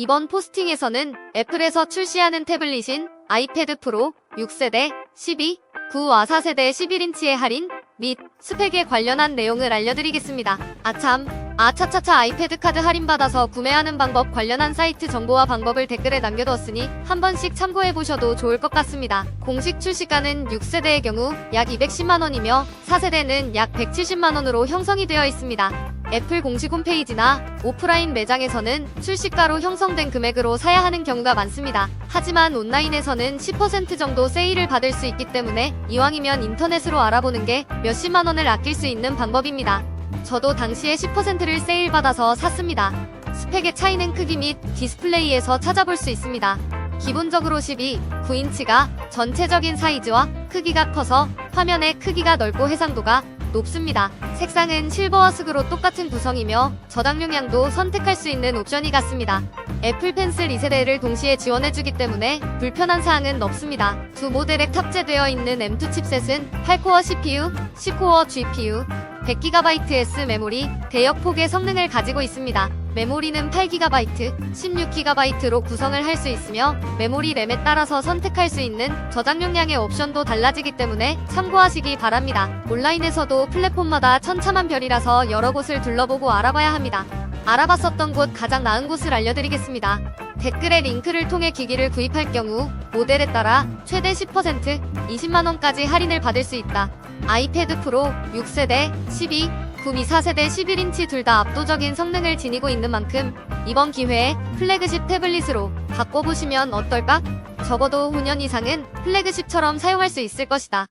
이번 포스팅에서는 애플에서 출시하는 태블릿인 아이패드 프로 6세대 12, 9와 4세대 11인치의 할인 및 스펙에 관련한 내용을 알려드리겠습니다. 아참, 아차차차 아이패드 카드 할인받아서 구매하는 방법 관련한 사이트 정보와 방법을 댓글에 남겨두었으니 한 번씩 참고해보셔도 좋을 것 같습니다. 공식 출시가는 6세대의 경우 약 210만원이며 4세대는 약 170만원으로 형성이 되어 있습니다. 애플 공식 홈페이지나 오프라인 매장에서는 출시가로 형성된 금액으로 사야 하는 경우가 많습니다. 하지만 온라인에서는 10% 정도 세일을 받을 수 있기 때문에 이왕이면 인터넷으로 알아보는 게 몇십만 원을 아낄 수 있는 방법입니다. 저도 당시에 10%를 세일 받아서 샀습니다. 스펙의 차이는 크기 및 디스플레이에서 찾아볼 수 있습니다. 기본적으로 12, 9인치가 전체적인 사이즈와 크기가 커서 화면의 크기가 넓고 해상도가 높습니다. 색상은 실버와 스그로 똑같은 구성이며 저장용량도 선택할 수 있는 옵션이 같습니다. 애플 펜슬 2세대를 동시에 지원해주기 때문에 불편한 사항은 없습니다. 두 모델에 탑재되어 있는 M2 칩셋은 8코어 CPU, 10코어 GPU, 100GB 메모리, 대역폭의 성능을 가지고 있습니다. 메모리는 8GB, 16GB로 구성을 할 수 있으며 메모리 램에 따라서 선택할 수 있는 저장 용량의 옵션도 달라지기 때문에 참고하시기 바랍니다. 온라인에서도 플랫폼마다 천차만별이라서 여러 곳을 둘러보고 알아봐야 합니다. 알아봤었던 곳 가장 나은 곳을 알려드리겠습니다. 댓글에 링크를 통해 기기를 구입할 경우 모델에 따라 최대 10%, 20만원까지 할인을 받을 수 있다. 아이패드 프로 6세대, 12, 9미 4세대 11인치 둘 다 압도적인 성능을 지니고 있는 만큼 이번 기회에 플래그십 태블릿으로 바꿔보시면 어떨까? 적어도 5년 이상은 플래그십처럼 사용할 수 있을 것이다.